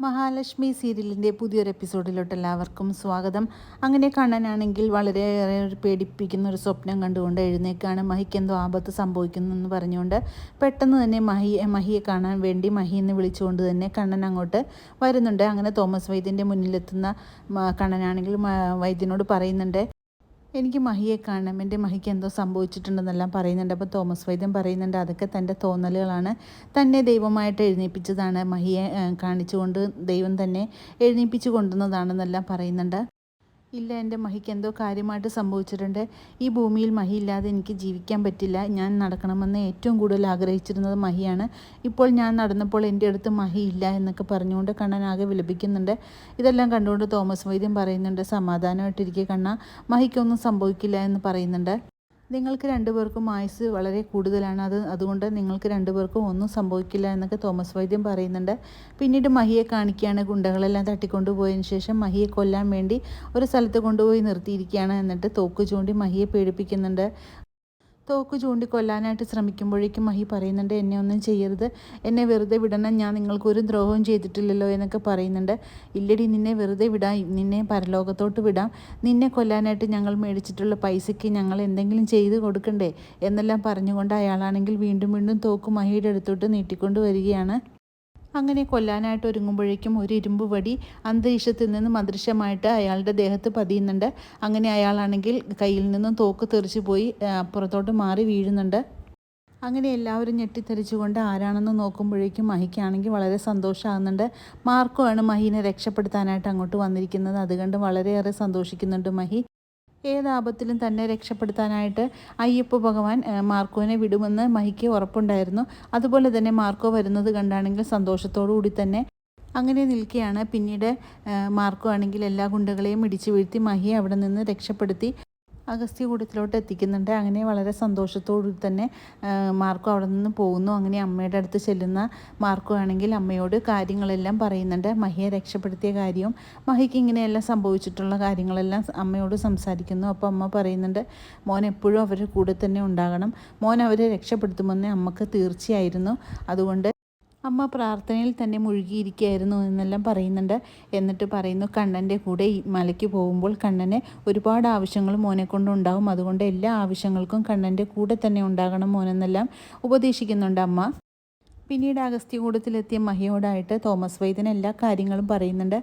മഹാലക്ഷ്മി സീരിയലിന്റെ പുതിയൊരു എപ്പിസോഡിലോട്ട് എല്ലാവർക്കും സ്വാഗതം. അങ്ങനെ കാണാനാണെങ്കിൽ വളരെയേറെ ഒരു പേടിപ്പിക്കുന്ന ഒരു സ്വപ്നം കണ്ടുകൊണ്ട് എഴുന്നേക്കാണ്. മഹിക്ക് എന്തോ ആപത്ത് സംഭവിക്കുന്നു എന്ന് പറഞ്ഞുകൊണ്ട് പെട്ടെന്ന് തന്നെ മഹി മഹിയെ കാണാൻ വേണ്ടി മഹി എന്ന് വിളിച്ചുകൊണ്ട് തന്നെ കണ്ണൻ അങ്ങോട്ട് വരുന്നുണ്ട്. അങ്ങനെ തോമസ് വൈദ്യന്റെ മുന്നിലെത്തുന്ന കണ്ണനാണെങ്കിൽ വൈദ്യനോട് പറയുന്നുണ്ട് എനിക്ക് മഹിയെ കാണണം. എന്റെ മഹിക്ക് എന്തോ സംഭവിച്ചിട്ടുണ്ടെന്നെല്ലാം പറയുന്നുണ്ട്. അപ്പോൾ തോമസ് വൈദ്യം പറയുന്നുണ്ട് അതൊക്കെ തന്റെ തോന്നലുകളാണ്. തന്നെ ദൈവമായിട്ട് എഴുന്നേൽപ്പിച്ചതാണ് മഹിയെ കാണിച്ചുകൊണ്ട് ദൈവം തന്നെ എഴുന്നേപ്പിച്ചു കൊണ്ടുവന്നതാണെന്നെല്ലാം പറയുന്നുണ്ട്. ഇല്ല എന്റെ മഹിക്ക് എന്തോ കാര്യമായിട്ട് സംഭവിച്ചിട്ടുണ്ട്. ഈ ഭൂമിയിൽ മഹി ഇല്ലാതെ എനിക്ക് ജീവിക്കാൻ പറ്റില്ല. ഞാൻ നടക്കണമെന്ന് ഏറ്റവും കൂടുതൽ ആഗ്രഹിച്ചിരുന്നത് മഹിയാണ്. ഇപ്പോൾ ഞാൻ നടന്നപ്പോൾ എന്റെ അടുത്ത് മഹി ഇല്ല എന്നൊക്കെ പറഞ്ഞുകൊണ്ട് കണ്ണൻ ആകെ വിലപിക്കുന്നുണ്ട്. ഇതെല്ലാം കണ്ടുകൊണ്ട് തോമസ് വൈദ്യം പറയുന്നുണ്ട് സമാധാനമായിട്ടിരിക്കെ കണ്ണ. മഹിക്കൊന്നും സംഭവിക്കില്ല എന്ന് പറയുന്നുണ്ട്. നിങ്ങൾക്ക് രണ്ടുപേർക്കും ആയുസ് വളരെ കൂടുതലാണ്. അത് അതുകൊണ്ട് നിങ്ങൾക്ക് രണ്ടുപേർക്കും ഒന്നും സംഭവിക്കില്ല എന്നൊക്കെ തോമസ് വൈദ്യം പറയുന്നുണ്ട്. പിന്നീട് മഹിയെ കാണിക്കുകയാണ്. ഗുണ്ടകളെല്ലാം തട്ടിക്കൊണ്ടുപോയതിന് ശേഷം മഹിയെ കൊല്ലാൻ വേണ്ടി ഒരു സ്ഥലത്ത് കൊണ്ടുപോയി നിർത്തിയിരിക്കുകയാണ് എന്നിട്ട് തോക്ക് ചൂണ്ടി മഹിയെ പേടിപ്പിക്കുന്നുണ്ട്. തോക്ക് ചൂണ്ടിക്കൊല്ലാനായിട്ട് ശ്രമിക്കുമ്പോഴേക്കും മഹി പറയുന്നുണ്ട് എന്നെ ഒന്നും ചെയ്യരുത്. എന്നെ വെറുതെ വിടണം ഞാൻ നിങ്ങൾക്കൊരു ദ്രോഹവും ചെയ്തിട്ടില്ലല്ലോ എന്നൊക്കെ പറയുന്നുണ്ട്. ഇല്ലടി നിന്നെ വെറുതെ വിടാം. നിന്നെ പരലോകത്തോട്ട് വിടാം. നിന്നെ കൊല്ലാനായിട്ട് ഞങ്ങൾ മേടിച്ചിട്ടുള്ള പൈസയ്ക്ക് ഞങ്ങൾ എന്തെങ്കിലും ചെയ്ത് കൊടുക്കണ്ടേ? എന്നെല്ലാം പറഞ്ഞുകൊണ്ട് അയാളാണെങ്കിൽ വീണ്ടും വീണ്ടും തോക്ക് മഹിയുടെ അടുത്തോട്ട് നീട്ടിക്കൊണ്ട് വരികയാണ്. അങ്ങനെ കൊല്ലാനായിട്ട് ഒരുങ്ങുമ്പോഴേക്കും ഒരു ഇരുമ്പ് വടി അന്തരീക്ഷത്തിൽ നിന്നും അദൃശ്യമായിട്ട് അയാളുടെ ദേഹത്ത് പതിയുന്നുണ്ട്. അങ്ങനെ അയാളാണെങ്കിൽ കയ്യിൽ നിന്നും തോക്ക് തെറിച്ചു പോയി പുറത്തോട്ട് മാറി വീഴുന്നുണ്ട്. അങ്ങനെ എല്ലാവരും ഞെട്ടിത്തെറിച്ചുകൊണ്ട് ആരാണെന്ന് നോക്കുമ്പോഴേക്കും മഹിക്കാണെങ്കിൽ വളരെ സന്തോഷമാകുന്നുണ്ട് മാർക്കുമാണ് മഹീനെ രക്ഷപ്പെടുത്താനായിട്ട് അങ്ങോട്ട് വന്നിരിക്കുന്നത്. അതുകൊണ്ട് വളരെയേറെ സന്തോഷിക്കുന്നുണ്ട് മഹി. ഏതാപത്തിലും തന്നെ രക്ഷപ്പെടുത്താനായിട്ട് അയ്യപ്പ ഭഗവാൻ മാർക്കോനെ വിടുമെന്ന് മഹിക്ക് ഉറപ്പുണ്ടായിരുന്നു. അതുപോലെ തന്നെ മാർക്കോ വരുന്നത് കണ്ടാണെങ്കിൽ സന്തോഷത്തോടു കൂടി തന്നെ അങ്ങനെ നിൽക്കുകയാണ് പിന്നീട് മാർക്കോ ആണെങ്കിൽ എല്ലാ ഗുണ്ടകളെയും ഇടിച്ചു വീഴ്ത്തി മഹിയെ അവിടെ നിന്ന് രക്ഷപ്പെടുത്തി. അഗസ്ത്യകൂടത്തിലോട്ട് എത്തിക്കുന്നുണ്ട്. അങ്ങനെ വളരെ സന്തോഷത്തോടു തന്നെ മാർക്കോ അവിടെ നിന്ന് പോകുന്നു. അങ്ങനെ അമ്മയുടെ അടുത്ത് ചെല്ലുന്ന മാർക്കോ ആണെങ്കിൽ അമ്മയോട് കാര്യങ്ങളെല്ലാം പറയുന്നുണ്ട്. മഹിയെ രക്ഷപ്പെടുത്തിയ കാര്യവും മഹിക്ക് ഇങ്ങനെയെല്ലാം സംഭവിച്ചിട്ടുള്ള കാര്യങ്ങളെല്ലാം അമ്മയോട് സംസാരിക്കുന്നു. അപ്പോൾ അമ്മ പറയുന്നുണ്ട് മോൻ എപ്പോഴും അവരുടെ കൂടെ തന്നെ ഉണ്ടാകണം. മോൻ അവരെ രക്ഷപ്പെടുത്തുമെന്ന് അമ്മയ്ക്ക് തീർച്ചയായിരുന്നു. അതുകൊണ്ട് അമ്മ പ്രാർത്ഥനയിൽ തന്നെ മുഴുകിയിരിക്കുകയായിരുന്നു എന്നെല്ലാം പറയുന്നുണ്ട്. എന്നിട്ട് പറയുന്നു കണ്ണന്റെ കൂടെ മലയ്ക്ക് പോകുമ്പോൾ കണ്ണന് ഒരുപാട് ആവശ്യങ്ങൾ മോനെ കൊണ്ടുണ്ടാവും. അതുകൊണ്ട് എല്ലാ ആവശ്യങ്ങൾക്കും കണ്ണന്റെ കൂടെ തന്നെ ഉണ്ടാകണം മോനെന്നെല്ലാം ഉപദേശിക്കുന്നുണ്ട് അമ്മ. പിന്നീട് അഗസ്ത്യകൂടത്തിലെത്തിയ മഹിയോടായിട്ട് തോമസ് വൈദ്യൻ എല്ലാ കാര്യങ്ങളും പറയുന്നുണ്ട്.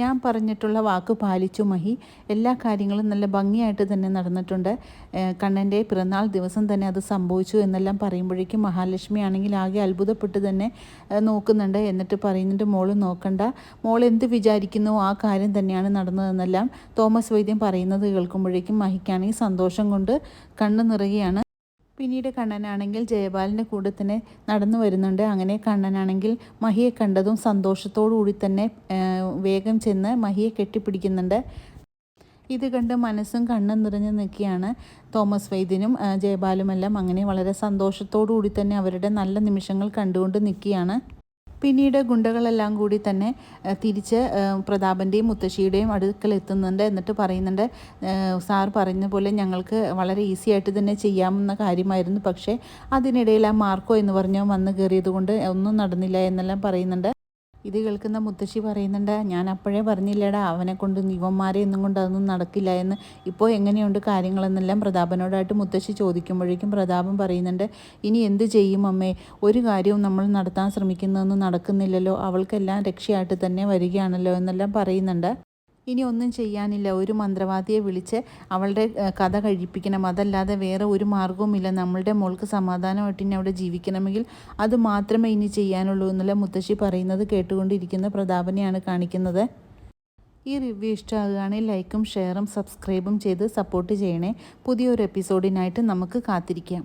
ഞാൻ പറഞ്ഞിട്ടുള്ള വാക്ക് പാലിച്ചു മഹി. എല്ലാ കാര്യങ്ങളും നല്ല ഭംഗിയായിട്ട് തന്നെ നടന്നിട്ടുണ്ട്. കണ്ണന്റെ പിറന്നാൾ ദിവസം തന്നെ അത് സംഭവിച്ചു എന്നെല്ലാം പറയുമ്പോഴേക്കും മഹാലക്ഷ്മി ആണെങ്കിൽ ആകെ അത്ഭുതപ്പെട്ട് തന്നെ നോക്കുന്നുണ്ട്. എന്നിട്ട് പറയുന്നുണ്ട് മോൾ നോക്കണ്ട. മോൾ എന്ത് വിചാരിക്കുന്നു? ആ കാര്യം തന്നെയാണ് നടന്നതെന്നെല്ലാം തോമസ് വൈദ്യം പറയുന്നത് കേൾക്കുമ്പോഴേക്കും മഹിക്കാണെങ്കിൽ സന്തോഷം കൊണ്ട് കണ്ണു നിറയുകയാണ്. പിന്നീട് കണ്ണനാണെങ്കിൽ ജയപാലിന്റെ കൂടെ തന്നെ നടന്നു വരുന്നുണ്ട്. അങ്ങനെ കണ്ണനാണെങ്കിൽ മഹിയെ കണ്ടതും സന്തോഷത്തോടു കൂടി തന്നെ വേഗം ചെന്ന് മഹിയെ കെട്ടിപ്പിടിക്കുന്നുണ്ട്. ഇത് കണ്ട് മനസ്സും കണ്ണും നിറഞ്ഞു നിൽക്കുകയാണ് തോമസ് വൈദ്യനും ജയബാലുമെല്ലാം അങ്ങനെ വളരെ സന്തോഷത്തോടു കൂടി തന്നെ അവരുടെ നല്ല നിമിഷങ്ങൾ കണ്ടുകൊണ്ട് നിൽക്കുകയാണ്. പിന്നീട് ഗുണ്ടകളെല്ലാം കൂടി തന്നെ തിരിച്ച് പ്രതാപന്റെയും മുത്തശ്ശിയുടെയും അടുക്കൽ എത്തുന്നുണ്ട് എന്നിട്ട് പറയുന്നുണ്ട് സാർ പറഞ്ഞ പോലെ ഞങ്ങൾക്ക് വളരെ ഈസി ആയിട്ട് തന്നെ ചെയ്യാമെന്ന കാര്യമായിരുന്നു. പക്ഷേ അതിനിടയിൽ ആ മാർക്കോ എന്ന് പറഞ്ഞോ വന്ന് കയറിയത് കൊണ്ട് ഒന്നും നടന്നില്ല എന്നെല്ലാം പറയുന്നുണ്ട്. ഇത് കേൾക്കുന്ന മുത്തശ്ശി പറയുന്നുണ്ട് ഞാൻ അപ്പോഴേ പറഞ്ഞില്ലേടാ അവനെ കൊണ്ട് ഇവന്മാരെ ഒന്നും കൊണ്ട് അതൊന്നും നടക്കില്ല എന്ന്. ഇപ്പോൾ എങ്ങനെയുണ്ട് കാര്യങ്ങളെന്നെല്ലാം പ്രതാപനോടായിട്ട് മുത്തശ്ശി ചോദിക്കുമ്പോഴേക്കും പ്രതാപൻ പറയുന്നുണ്ട് ഇനി എന്ത് ചെയ്യും അമ്മേ? ഒരു കാര്യവും നമ്മൾ നടത്താൻ ശ്രമിക്കുന്നതൊന്നും നടക്കുന്നില്ലല്ലോ. അവൾക്കെല്ലാം രക്ഷയായിട്ട് തന്നെ വരികയാണല്ലോ എന്നെല്ലാം പറയുന്നുണ്ട്. ഇനി ഒന്നും ചെയ്യാനില്ല. ഒരു മന്ത്രവാദിയെ വിളിച്ച് അവളുടെ കഥ കഴിപ്പിക്കണം. അതല്ലാതെ വേറെ ഒരു മാർഗവുമില്ല നമ്മളുടെ മോൾക്ക് സമാധാനമായിട്ട് ഇനി അവിടെ ജീവിക്കണമെങ്കിൽ അത് മാത്രമേ ഇനി ചെയ്യാനുള്ളൂ എന്നുള്ള മുത്തശ്ശി പറയുന്നത് കേട്ടുകൊണ്ടിരിക്കുന്ന പ്രതാപനെയാണ് കാണിക്കുന്നത്. ഈ റിവ്യൂ ഇഷ്ടമാകുകയാണെങ്കിൽ ലൈക്കും ഷെയറും സബ്സ്ക്രൈബും ചെയ്ത് സപ്പോർട്ട് ചെയ്യണേ. പുതിയൊരു എപ്പിസോഡിനായിട്ട് നമുക്ക് കാത്തിരിക്കാം.